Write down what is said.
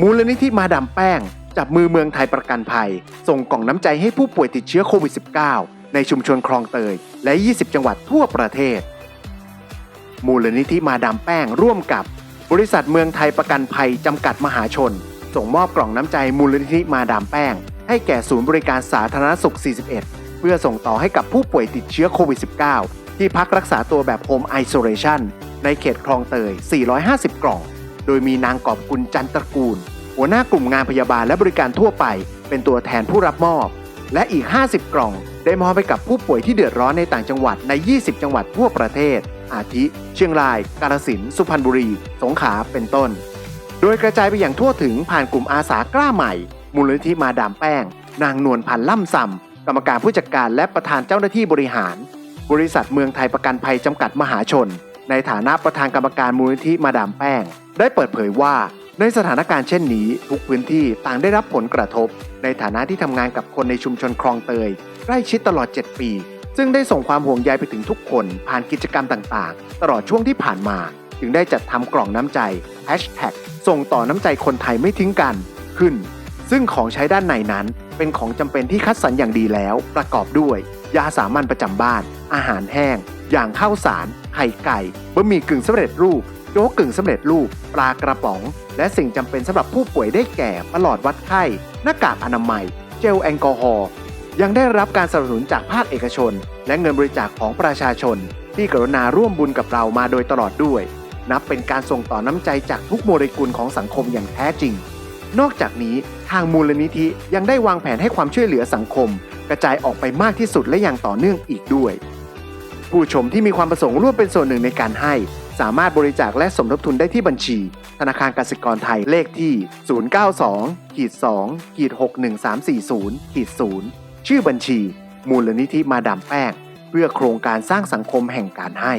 มูลนิธิมาดามแป้ง จับมือเมืองไทยประกันภัย ส่งกล่องน้ำใจให้ผู้ป่วยติดเชื้อโควิด -19 ในชุมชนคลองเตย และ 20 จังหวัดทั่วประเทศ มูลนิธิมาดามแป้งร่วมกับบริษัทเมืองไทยประกันภัยจำกัดมหาชน ส่งมอบกล่องน้ำใจมูลนิธิมาดามแป้ง ให้แก่ศูนย์บริการสาธารณสุข 41 เพื่อส่งต่อให้กับผู้ป่วยติดเชื้อโควิด -19 ที่พักรักษาตัวแบบโฮมไอโซเลชันในเขตคลองเตย 450 กล่อง โดยมีนางกอบกุลจันตระกูล หัวหน้ากลุ่มงานพยาบาลและบริการทั่วไป เป็นตัวแทนผู้รับมอบ และอีก 50 กล่อง ได้มอบให้กับผู้ป่วยที่เดือดร้อนในต่างจังหวัดใน 20 จังหวัดทั่วประเทศ อาทิ เชียงราย กาฬสินธุ์สุพรรณบุรี สงขลาเป็นต้น โดยกระจายไปอย่างทั่วถึงผ่านกลุ่มอาสากล้าใหม่ มูลนิธิมาดามแป้ง นางนวลพันธ์ล่ำซำกรรมการผู้จัดการและประธานเจ้าหน้าที่บริหาร บริษัทเมืองไทยประกันภัยจำกัดมหาชน ในฐานะประธานกรรมการมูลนิธิมาดามแป้ง ได้เปิดเผยว่าในสถานการณ์เช่นนี้ทุกพื้นที่ต่างได้รับผลกระทบ ในฐานะที่ทำงานกับคนในชุมชนคลองเตยใกล้ชิดตลอด 7 ปี ซึ่งได้ส่งความห่วงใยไปถึงทุกคน ผ่านกิจกรรมต่างๆ ตลอดช่วงที่ผ่านมา จึงได้จัดทำกล่องน้ำใจส่งต่อน้ำใจคนไทยไม่ทิ้งกันขึ้น ซึ่งของใช้ด้านในนั้น เป็นของจำเป็นที่คัดสรรอย่างดีแล้ว ประกอบด้วย ยาสามัญประจำบ้าน อาหารแห้ง อย่างข้าวสารไข่ไก่บะหมี่กึ่งสำเร็จรูป โจ๊กกึ่งสำเร็จรูป ปลากระป๋อง และสิ่งจำเป็นสำหรับผู้ป่วยได้แก่ประหลอดวัดไข้ หน้ากากอนามัย เจลแอลกอฮอล์ยังได้รับการสนับสนุนจากภาคเอกชน และเงินบริจาคของประชาชน ที่กรุณาร่วมบุญกับเรามาโดยตลอดด้วย นับเป็นการส่งต่อน้ำใจจากทุกโมเลกุลของสังคมอย่างแท้จริง นอกจากนี้ทางมูลนิธิยังได้วางแผนให้ความช่วยเหลือสังคม กระจายออกไปมากที่สุดและอย่างต่อเนื่องอีกด้วย ผู้ชมที่มีความประสงค์ร่วมเป็นส่วนหนึ่งในการให้ สามารถบริจาคและสมทบทุนได้ที่บัญชี ธนาคารกสิกรไทยเลขที่ 092-2-61340-0 ชื่อบัญชี มูลนิธิมาดามแป้ง เพื่อโครงการสร้างสังคมแห่งการให้